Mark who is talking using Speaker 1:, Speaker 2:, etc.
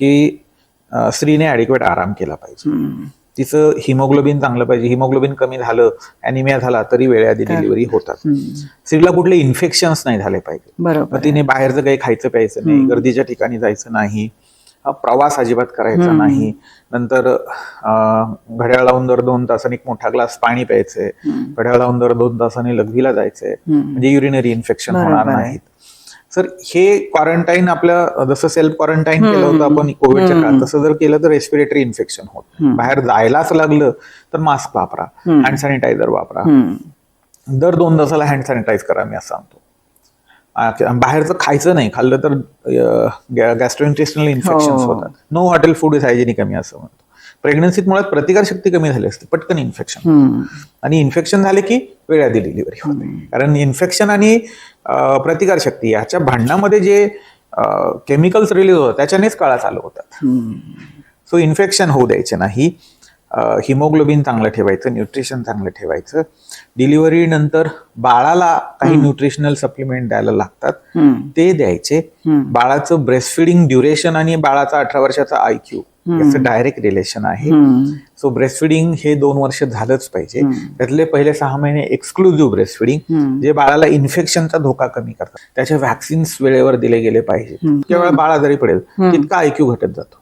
Speaker 1: की स्त्रीने ॲडिक्वेट आराम केला पाहिजे. तिचं हिमोग्लोबिन चांगलं पाहिजे. हिमोग्लोबिन कमी झालं अॅनिमिया झाला तरी वेळेआधी डिलिव्हरी होतात. स्त्रीला कुठले इन्फेक्शन्स नाही झाले पाहिजे. तिने बाहेरचं काही खायचं प्यायचं नाही गर्दीच्या ठिकाणी जायचं नाही प्रवास अजिबात करायचा नाही. नंतर घड्याळ लावून दर दोन तासांनी एक मोठा ग्लास पाणी प्यायचंय. घड्याळ लावून दर दोन तासांनी लघवीला जायचंय. म्हणजे युरिनरी इन्फेक्शन होणार. नाहीत. सर हे क्वारंटाईन आपलं जसं सेल्फ क्वारंटाईन केलं होतं आपण कोविडच्या काळात तसं जर केलं तर रेस्पिरेटरी इन्फेक्शन होत. बाहेर जायलाच लागलं तर मास्क वापरा. हँड सॅनिटायझर वापरा. दर दोन तासाला हँड सॅनिटाईज करा मी असं सांगतो. बाहेरचं खायचं नाही खाल्लं तर गॅस्ट्रोइंटेस्टनल इन्फेक्शन
Speaker 2: हो.
Speaker 1: होतात. No hotel food is hygienic आम्ही असं म्हणतो. प्रेग्नन्सीत मुळात प्रतिकारशक्ती कमी झाली असते पटकन इन्फेक्शन. आणि इन्फेक्शन झाले की वेळाधी डिलिव्हरी होते. कारण इन्फेक्शन आणि प्रतिकारशक्ती याच्या भांडणामध्ये जे केमिकल्स रिलीज होतात त्याच्यानेच काळा चालू होतात. सो इन्फेक्शन होऊ द्यायचे नाही. हिमोग्लोबिन चांगलं ठेवायचं न्यूट्रिशन चांगलं ठेवायचं. डिलिव्हरी नंतर बाळाला काही न्यूट्रिशनल सप्लिमेंट द्यायला लागतात. ते द्यायचे. बाळाचं ब्रेस्ट फिडिंग ड्युरेशन आणि बाळाचा अठरा वर्षाचा आय क्यू याचं डायरेक्ट रिलेशन आहे. सो ब्रेस्ट फिडिंग हे दोन वर्ष झालंच पाहिजे. त्यातले पहिले सहा महिने एक्सक्लुझिव्ह ब्रेस्ट फिडिंग जे बाळाला इन्फेक्शनचा धोका कमी करतात. त्याचे व्हॅक्सिन्स वेळेवर दिले गेले पाहिजे. केवळ बाळ आजारी पडेल तितका आयक्यू घटत जातो.